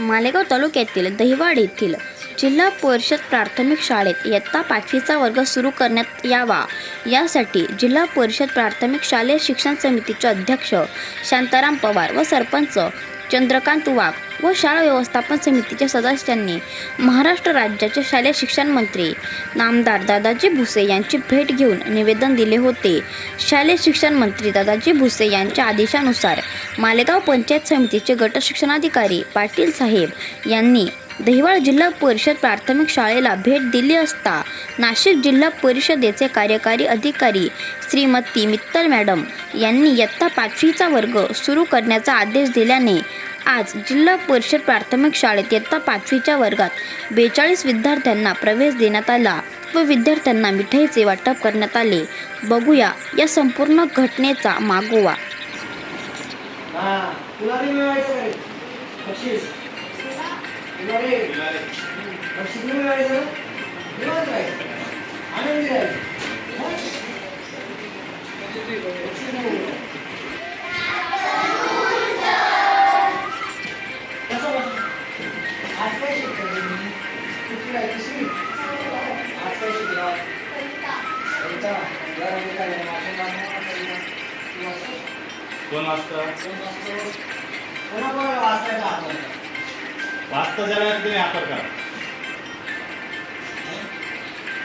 मालेगाव तालुक्यातील दहिवाड येथील जिल्हा परिषद प्राथमिक शाळेत इयत्ता पाचवीचा वर्ग सुरू करण्यात यावा. यासाठी जिल्हा परिषद प्राथमिक शालेय शिक्षण समितीचे अध्यक्ष शांताराम पवार व सरपंच चंद्रकांत वाघ व शाळा व्यवस्थापन समितीच्या सदस्यांनी महाराष्ट्र राज्याचे शालेय शिक्षण मंत्री नामदार दादाजी भुसे यांची भेट घेऊन निवेदन दिले होते. शालेय शिक्षण मंत्री दादाजी भुसे यांच्या आदेशानुसार मालेगाव पंचायत समितीचे गट शिक्षणाधिकारी पाटील साहेब यांनी दहिवाळ जिल्हा परिषद प्राथमिक शाळेला भेट दिली असता नाशिक जिल्हा परिषदेचे कार्यकारी अधिकारी श्रीमती मित्तल मॅडम यांनी इयत्ता पाचवीचा वर्ग सुरू करण्याचा आदेश दिल्याने आज जिल्हा परिषद प्राथमिक शाळेत इयत्ता पाचवीच्या वर्गात बेचाळीस विद्यार्थ्यांना प्रवेश देण्यात आला व विद्यार्थ्यांना मिठाईचे वाटप करण्यात आले. बघूया या संपूर्ण घटनेचा मागोवा. काय शिकतो तुम्ही? कितवी आहे? तिसरी? आज काय शिकला? कविता. जरा मी काय माझं कोणाकोणाला वाचायला तुम्ही आकार करा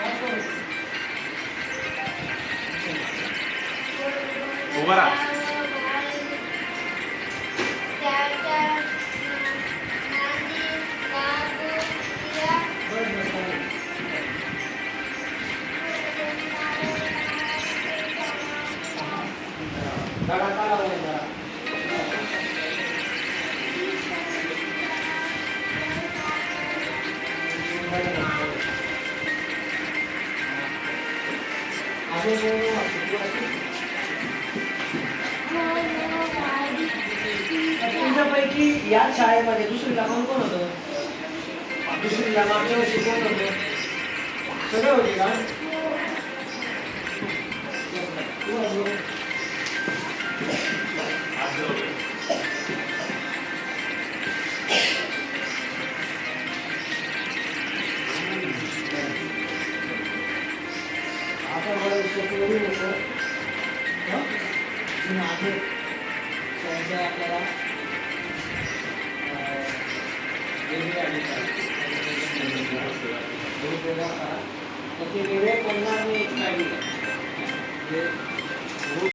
वाचतो. उभा राहा धडा काढा बरं, धडा. अजून कोण वाचतो? तू वाचतो? तुमच्यापैकी याच शाळेमध्ये दुसरीला कोण कोण होतं दुसरीला मागच्या वर्षी कोण होतं सगळे होते का आपण बरं शिकवली होतं हं? त्यांचं आपल्याला वेगळे करा तर ते वेगळे करणार नाही एक